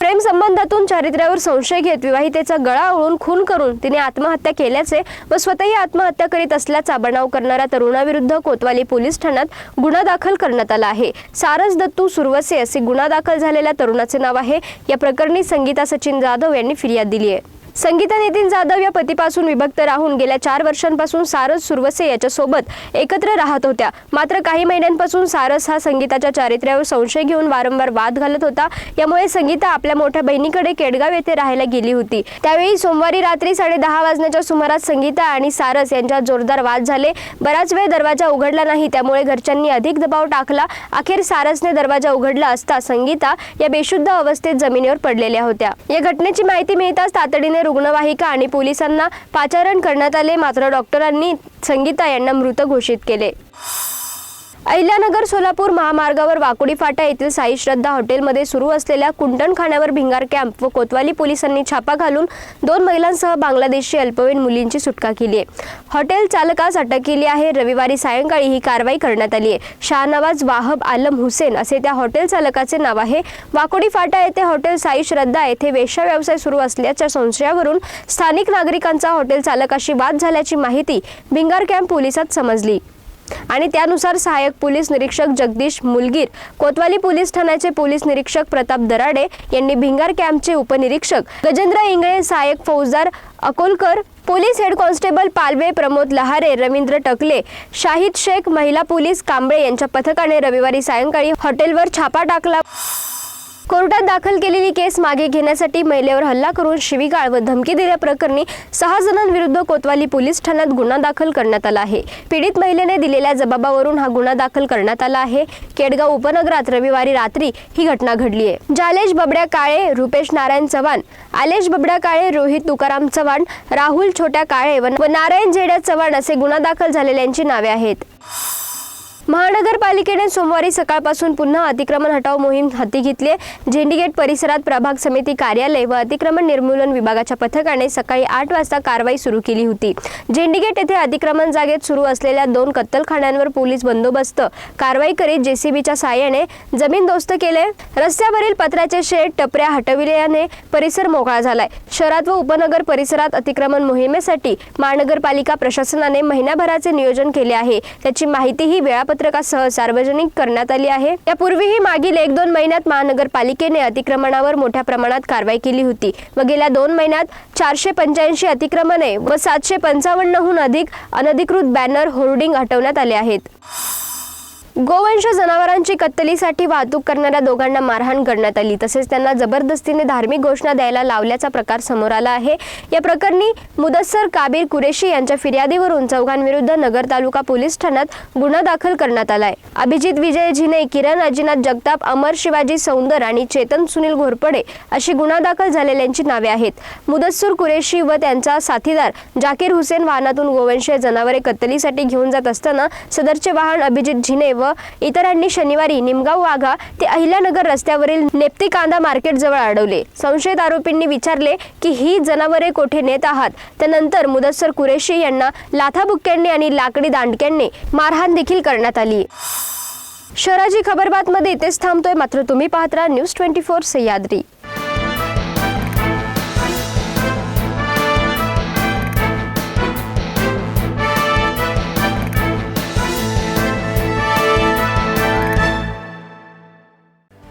प्रेम संबंधातून चारित्र्यावर संशय घेत विवाहितेचा गळा ओळून खून करून तिने आत्महत्या केल्याचे व स्वतःही आत्महत्या करीत असल्याचा बनाव करणाऱ्या तरुणाविरुद्ध कोतवाली पोलीस ठाण्यात गुन्हा दाखल करण्यात आला आहे. सारस दत्तू सुरवसे असे गुन्हा दाखल झालेल्या तरुणाचे नाव आहे. या प्रकरणी संगीता सचिन जाधव यांनी फिर्याद दिली आहे. संगीता नितीन जाधव या पतीपासून विभक्त राहून गेल्या चार वर्षांपासून सारस सुरवसे याच्यासोबत एकत्र राहत होत्या. मात्र काही महिन्यांपासून सारस हा संगीताच्या चारित्र्यावर संशय घेऊन वारंवार वाद घालत होता. यामुळे संगीता आपल्या मोठ्या बहिणीकडे केडगाव येथे राहायला गेली होती. त्यावेळी सोमवारी रात्री साडे दहा वाजण्याच्या सुमारास संगीता आणि सारस यांच्यात जोरदार वाद झाले. बराच वेळ दरवाजा उघडला नाही त्यामुळे घरच्यांनी अधिक दबाव टाकला. अखेर सारसने दरवाजा उघडला असता संगीता या बेशुद्ध अवस्थेत जमिनीवर पडलेल्या होत्या. या घटनेची माहिती मिळताच तातडीने रुग्णवाहिका आणि पोलिसांना पाचारण करण्यात आले मात्र डॉक्टरांनी संगीता यांना मृत घोषित केले. अहिल्यानगर सोलापूर महामार्गावर वाकोडी फाटा येथील साई श्रद्धा हॉटेलमध्ये सुरू असलेल्या कुंटणखान्यावर भिंगार कॅम्प व कोतवाली पोलिसांनी छापा घालून दोन महिलांसह बांगलादेशी अल्पवयीन मुलींची सुटका केली आहे. हॉटेल चालकास अटक केली आहे. रविवारी सायंकाळी ही कारवाई करण्यात आली आहे. शाहनवाज वाहब आलम हुसेन असे त्या हॉटेल चालकाचे नाव आहे. वाकोडी फाटा येथे हॉटेल साई श्रद्धा येथे वेश्या व्यवसाय सुरू असल्याच्या संशयावरून स्थानिक नागरिकांचा हॉटेल चालकाशी वाद झाल्याची माहिती भिंगार कॅम्प पोलिसात समजली. आणि त्यानुसार सहाय्यक पोलीस निरीक्षक जगदीश मुलगीर कोतवाली पोलीस ठाण्याचे पोलीस निरीक्षक प्रताप दराडे यांनी भिंगार कॅम्पचे उपनिरीक्षक गजेंद्र इंगळे सहाय्यक फौजदार Akolkar police head constable Palve Pramod Lahare Ravindra Takle Shahid Shaikh महिला पोलीस कांबळे यांच्या पथकाने रविवारी सायंकाळी हॉटेलवर छापा टाकला. कोर्टात दाखल केलेली केस मागे घेण्यासाठी महिलेवर हल्ला करून शिवीगाळ व धमकी दिल्याप्रकरणी सहा जणांविरुद्ध कोतवाली पोलीस ठाण्यात गुन्हा दाखल करण्यात आला आहे. पीडित महिलेने दिलेल्या जबाबावरून हा गुन्हा दाखल करण्यात आला आहे. केडगाव उपनगरात रविवारी रात्री ही घटना घडली आहे. जालेश बबड्या काळे रुपेश नारायण चव्हाण आलेश बबड्या काळे रोहित तुकाराम चव्हाण राहुल छोट्या काळे व नारायण झेड्या चव्हाण असे गुन्हा दाखल झालेल्यांची नावे आहेत. महानगरपालिकेने सोमवारी सकाळपासून पुन्हा अतिक्रमण हटाव मोहीम हाती घेतली आहे. झेंडीगेट परिसरात प्रभाग समिती कार्यालय व अतिक्रमण निर्मूलन विभागाच्या पथकाने सकाळी आठ वाजता कारवाई सुरू केली होती. झेंडीगेट येथे अतिक्रमण जागेत सुरू असलेल्या दोन कत्तलखान्यांवर पोलीस बंदोबस्त कारवाई करीत जेसीबीच्या साह्याने जमीन दोस्त केले. रस्त्यावरील पत्र्याचे शेड टपऱ्या हटविल्याने परिसर मोकळा झालाय. शहरात व उपनगर परिसरात अतिक्रमण मोहिमेसाठी महानगरपालिका प्रशासनाने महिन्याभराचे नियोजन केले आहे. त्याची माहितीही वेळापत्र पत्रकासह सार्वजनिक करण्यात आली आहे. यापूर्वीही मागील एक दोन महिन्यात महानगरपालिकेने अतिक्रमणावर मोठ्या प्रमाणात कारवाई केली होती. व गेल्या दोन महिन्यात चारशे पंच्याऐंशी अतिक्रमणे व सातशे पंचावन्नहून अधिक अनधिकृत बॅनर होर्डिंग हटवण्यात आले आहेत. गोवंश जनावरांची कत्तलीसाठी वाहतूक करणाऱ्या दोघांना मारहाण करण्यात आली. तसेच त्यांना जबरदस्तीने धार्मिक घोषणा द्यायला लावल्याचा प्रकार समोर आला आहे. या प्रकरणी मुदस्सर काबीर कुरेशी यांच्या फिर्यादीवरून चौघांविरुद्ध नगर तालुका पोलीस ठाण्यात गुन्हा दाखल करण्यात आलाय. अभिजित विजय झिने किरण अजिनाथ जगताप अमर शिवाजी सौंदर आणि चेतन सुनील घोरपडे अशी गुन्हा दाखल झालेल्यांची नावे आहेत. मुदस्सूर कुरेशी व त्यांचा साथीदार जाकीर हुसेन वाहनातून गोवंशीय जनावरे कत्तलीसाठी घेऊन जात असताना सदरचे वाहन अभिजित झिने व इतरांनी शनिवारी निमगाव वाघा ते अहिल्यानगर रस्त्यावरील नेप्ती कांदा मार्केट जवळ अडवले संशयित आरोपींनी विचारले की ही जनावरे कोठे नेत आहात? त्यानंतर मुदस्सर कुरेशी यांना लाथाबुक्क्यांनी आणि लाकडी दांडक्यांनी मारहाण देखील करण्यात आली. शहराची खबरबातमध्ये इथेच थांबतोय. मात्र तुम्ही पाहत राहा न्यूज ट्वेंटी फोर सह्याद्री.